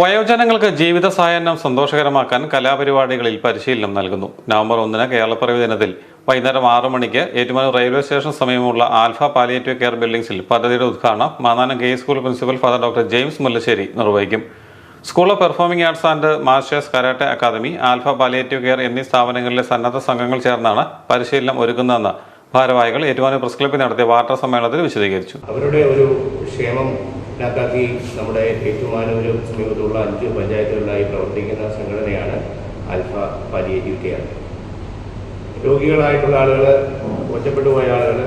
വയോജനങ്ങൾക്ക് ജീവിത സായാഹ്നം സന്തോഷകരമാക്കാൻ കലാപരിപാടികളിൽ പരിശീലനം നൽകുന്നു. നവംബർ ഒന്നിന് കേരളപ്പിറവി ദിനത്തിൽ വൈകുന്നേരം ആറു മണിക്ക് ഏറ്റുമാനൂർ റെയിൽവേ സ്റ്റേഷൻ സമീപമുള്ള ആൽഫ പാലിയേറ്റീവ് കെയർ ബിൽഡിംഗ്സിൽ പദ്ധതിയുടെ ഉദ്ഘാടനം Mannanam K school principal father doctor James Mullassery നിർവഹിക്കും. School of performing arts and masters karate academy Alpha palliative care എന്നീ സ്ഥാപനങ്ങളിലെ സന്നദ്ധ സംഘങ്ങൾ ചേർന്നാണ് പരിശീലനം ഒരുക്കുന്നതെന്ന് ഭാരവാഹികൾ ഏറ്റുമാനൂർ പ്രസ് ക്ലബ്ബിൽ നടത്തിയ വാർത്താ സമ്മേളനത്തിൽ വിശദീകരിച്ചു. അവരുടെ ഒരു ക്ഷേമം കണക്കാക്കി നമ്മുടെ ഏറ്റുമാനൂരും സമീപത്തുള്ള അഞ്ച് പഞ്ചായത്തുകളിലായി പ്രവർത്തിക്കുന്ന സംഘടനയാണ് ആൽഫ പാലിയേറ്റീവ് കെയർ രോഗികളായിട്ടുള്ള ആളുകൾ ഒറ്റപ്പെട്ടു പോയ ആളുകൾ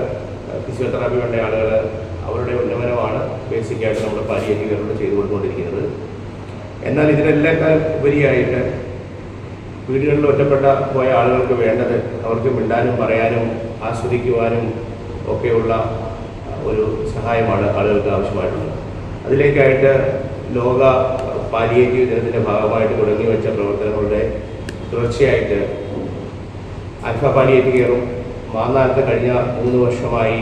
ഫിസിയോതെറാപ്പി വേണ്ട ആളുകൾ അവരുടെ ഉന്നമനമാണ് ബേസിക്കായിട്ട് നമ്മുടെ പാലിയേറ്റീവ് കെയറിലൂടെ ചെയ്തു കൊടുത്തുകൊണ്ടിരിക്കുന്നത്. എന്നാൽ ഇതിനെല്ലാം ഉപരിയായിട്ട് വീടുകളിൽ ഒറ്റപ്പെട്ട പോയ ആളുകൾക്ക് വേണ്ടത് അവർക്ക് മിണ്ടാനും പറയാനും ആസ്വദിക്കുവാനും ഒക്കെയുള്ള ഒരു സഹായമാണ് ആളുകൾക്ക് ആവശ്യമായിട്ടുള്ളത്. അതിലേക്കായിട്ട് ലോക പാലിയേറ്റീവ് ദിനത്തിന്റെ ഭാഗമായിട്ട് തുടങ്ങി വെച്ച പ്രവർത്തനങ്ങളുടെ തുടർച്ചയായിട്ട് അൽഫ പാലിയേറ്റീവ് കെയറും മാന്നാലത്ത് കഴിഞ്ഞ മൂന്ന് വർഷമായി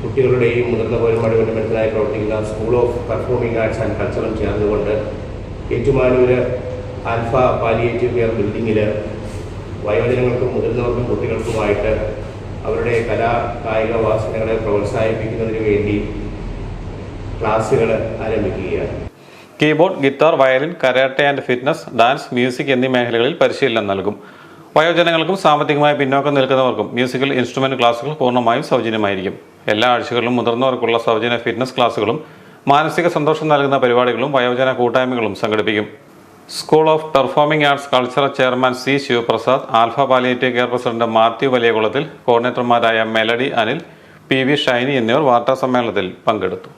കുട്ടികളുടെയും മുതിർന്ന പൗരന്മാരുടെ ഉന്നമനത്തിനായി പ്രവർത്തിക്കുന്ന school of performing arts and കൾച്ചറും ചേർന്നുകൊണ്ട് ഏറ്റുമാനൂര് ആൽഫ പാലിയേറ്റീവ് കെയർ ബിൽഡിങ്ങിൽ വയോജനങ്ങൾക്കും മുതിർന്നവർക്കും കുട്ടികൾക്കുമായിട്ട് അവരുടെ കലാ കായിക വാസനകളെ പ്രോത്സാഹിപ്പിക്കുന്നതിന് വേണ്ടി ക്ലാസ്സുകൾ ആരംഭിക്കുകയാണ്. Keyboard guitar violin karate and fitness dance music എന്നീ മേഖലകളിൽ പരിശീലനം നൽകും. വയോജനങ്ങൾക്കും സാമ്പത്തികമായി പിന്നോക്കം നിൽക്കുന്നവർക്കും മ്യൂസിക്കൽ ഇൻസ്ട്രുമെന്റ് ക്ലാസുകൾ പൂർണമായും സൗജന്യമായിരിക്കും. എല്ലാ ആഴ്ചകളിലും മുതിർന്നവർക്കുള്ള സൗജന്യ ഫിറ്റ്നസ് ക്ലാസുകളും മാനസിക സന്തോഷം നൽകുന്ന പരിപാടികളും വയോജന കൂട്ടായ്മകളും സംഘടിപ്പിക്കും. School of performing arts cultural chairman C Sivaprasad Alpha palliative care president Mathew Valiyakulathil കോർഡിനേറ്റർമാരായ Melody Anil P V Shiny എന്നിവർ വാർത്താ സമ്മേളനത്തിൽ പങ്കെടുത്തു.